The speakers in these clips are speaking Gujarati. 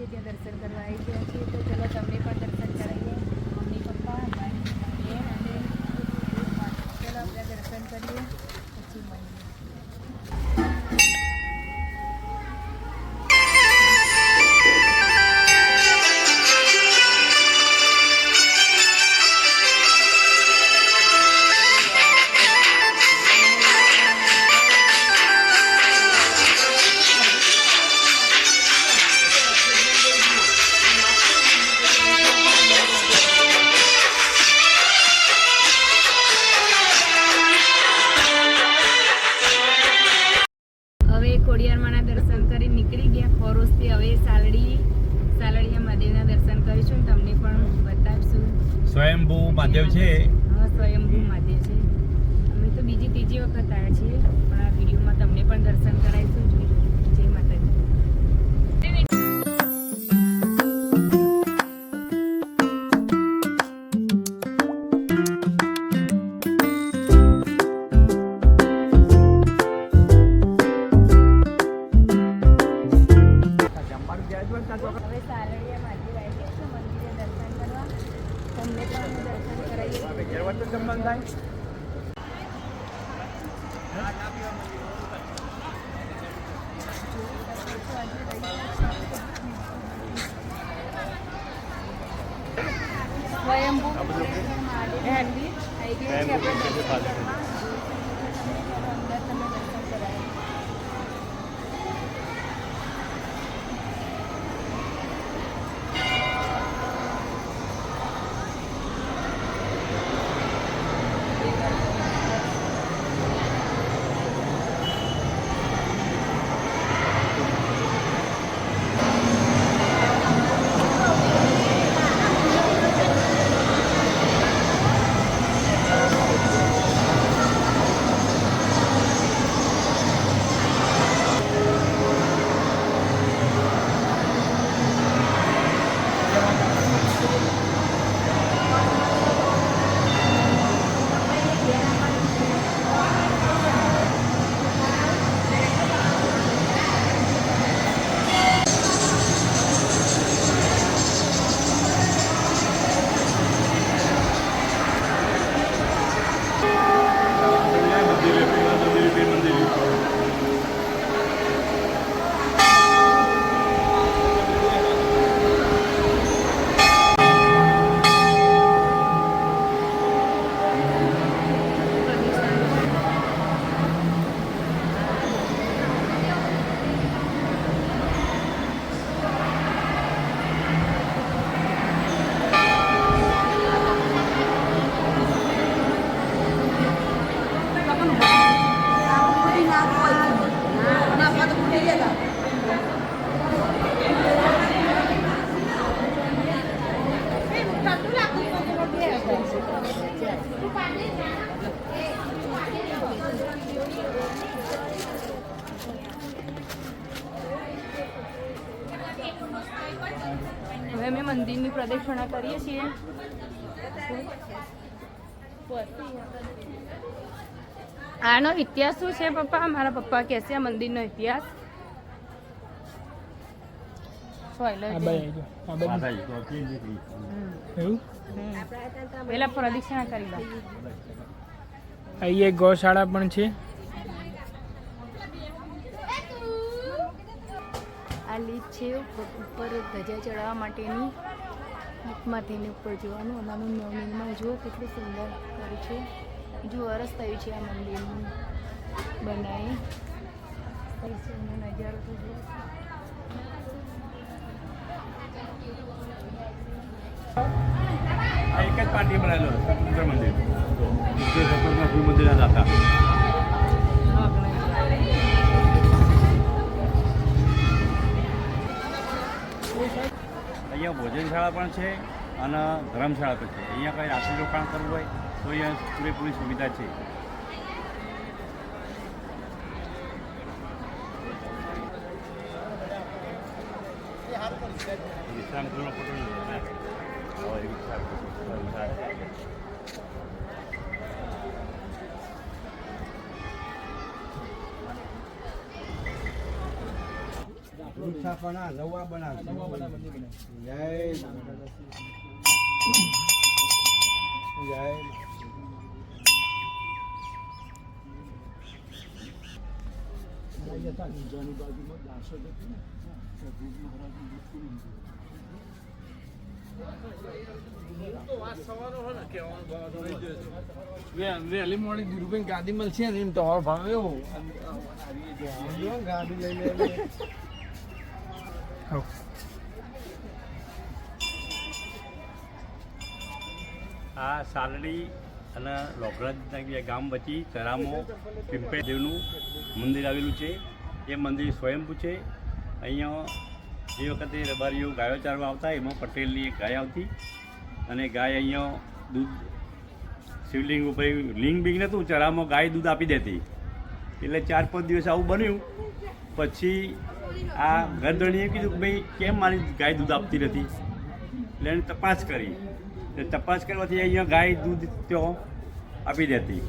ત્યાં દર્શન કરવા આવી ગયા છીએ તો હવે સાલડી સાલડીયા મહાદેવના દર્શન કરીશું તમને પણ બતાવીશું. સ્વયંભૂ મહાદેવ છે. હા સ્વયંભૂ મહાદેવ છે. અમે તો બીજી ત્રીજી વખત આવ્યા છીએ પણ આ વિડીયોમાં તમને પણ દર્શન કરાવીશું જોઈ હવે સાલડીયા મહાદેવ આવી ગયા મંદિરે દર્શન કરવા. તમને પણ દર્શન કરાવીએ. સ્વયંભૂ મહાદેવ મંદિર. આવી ગયા છે આપણે પ્રદક્ષિણા કરીએ છીએ. આનો ઇતિહાસ શું છે પપ્પા? મારા પપ્પા કહે છે આ મંદિરનો ઇતિહાસ. પેલા પ્રદક્ષિણા કરી અહીં એક ગૌશાળા પણ છે. આ લીપ છે ઉપર ઉપર ધજા ચડાવવા માટેની. લીપમાં થઈને ઉપર જોવાનું. અમારું નવનીમાં જુઓ કેટલું સુંદર કર્યું છે. જો અરસ થયું છે આ મંદિરનું બનાવી. નજારો તો જુઓ એક જ પાર્ટી બનાવેલો મંદિર. મંદિરના અહીંયા ભોજનશાળા પણ છે અને ધર્મશાળા પણ છે. અહીંયા કંઈ રાત્રિ રોકાણ કરવું હોય તો અહીંયા પૂરેપૂરી સુવિધા છે. વિશ્રામ ગૃહનો ફોટો વૃક્ષાપના નવા બનાવશે જય જય વહેલી મોડી ધીરુભાઈ ગાદી મળશે ને એમ તો ભાવ એવો. ગાડી લઈ લે આ સાલડી અને લોખરાજના બે ગામ વચ્ચે પિંપે દેવનું મંદિર આવેલું છે. એ મંદિર સ્વયંભૂ છે. અહીંયા જે વખતે રબારીઓ ગાયો ચારવા આવતા, એમાં પટેલની એક ગાય આવતી અને ગાય અહીંયા દૂધ શિવલિંગ ઉપર લિંગ બિંગ નહોતું, ચરામાં ગાય દૂધ આપી દેતી. એટલે ચાર પાંચ દિવસ આવું બન્યું. પછી આ ગરદણીએ કીધું કે ભાઈ, કેમ મારી ગાય દૂધ આપતી નથી? એટલે એને તપાસ કરી. એટલે તપાસ કરવાથી અહીંયા ગાય દૂધ ત્યાં આપી દેતી.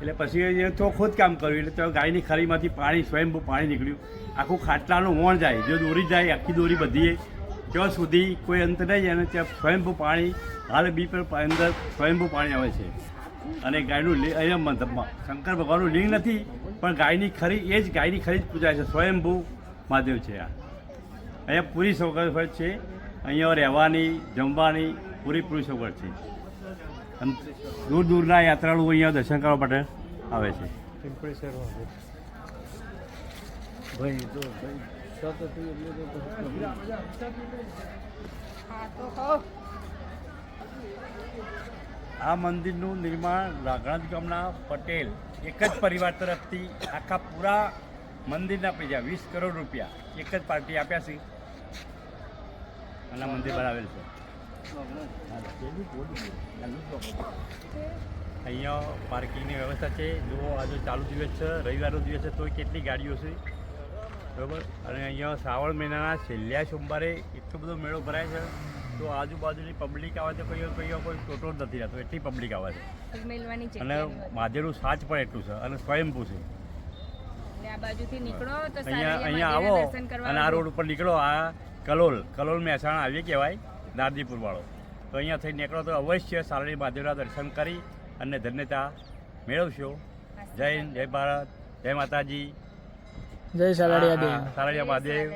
એટલે પછી તો ખુદ કામ કર્યું. એટલે તો ગાયની ખરીમાંથી પાણી, સ્વયંભૂ પાણી નીકળ્યું. આખું ખાટલાનું વણ જાય. જો દોરી જાય, આખી દોરી બધીએ. ત્યાં સુધી કોઈ અંત નહીં અને ત્યાં સ્વયંભૂ પાણી, હાલ બી પર અંદર સ્વયંભૂ પાણી આવે છે. અને ગાયનું અહીંયા મતલબમાં શંકર ભગવાનનું લિંગ નથી પણ ગાયની ખરી એ જ ગાયની ખરી જ પૂજાય છે. સ્વયંભૂ મહાદેવ છે આ. અહીંયા પૂરી સગવડ છે અહીંયા રહેવાની જમવાની પૂરેપૂરી સગવડ છે. દૂર દૂરના યાત્રાળુઓ અહીંયા દર્શન કરવા માટે આવે છે. ભાઈ તો ભાઈ આ મંદિરનું નિર્માણ રાઘણાજ ગામના પટેલ એક જ પરિવાર તરફથી આખા પૂરા મંદિરના પૈસા, વીસ કરોડ રૂપિયા એક જ પાર્ટી આપ્યા છે. અને મંદિર બનાવેલ છે. અહીંયા પાર્કિંગની વ્યવસ્થા છે. જો આજે ચાલુ દિવસ છે, રવિવારનો દિવસ છે, તોય કેટલી ગાડીઓ છે. બરાબર? અને અહીંયા શ્રાવણ મહિનાના છેલ્લા સોમવારે એટલો બધો મેળો ભરાય છે. તો આજુબાજુની પબ્લિક આવે તો કોઈ કોઈ કોઈ ટોટો જ નથી રહેતો એટલી પબ્લિક આવે છે. અને મહાદેવનું સાચ પણ એટલું છે અને સ્વયંભૂ છે. આ બાજુથી નીકળો તો અહીંયા અહીંયા આવો અને આ રોડ ઉપર નીકળો આ કલોલ કલોલ મહેસાણા આવીએ કહેવાય દાદીપુર વાળો. તો અહીંયા થઈ નીકળો તો અવશ્ય સારણી મહાદેવના દર્શન કરી અને ધન્યતા મેળવશો. જય હિન્દ જય ભારત જય માતાજી. જય સાલાડિયા સાલાડિયા મહાદેવ.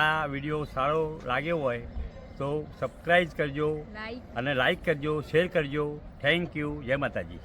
આ વીડિયો સારો લાગ્યો હોય તો સબસ્ક્રાઈબ કરજો અને લાઈક કરજો શેર કરજો. થેન્ક યુ જય માતાજી.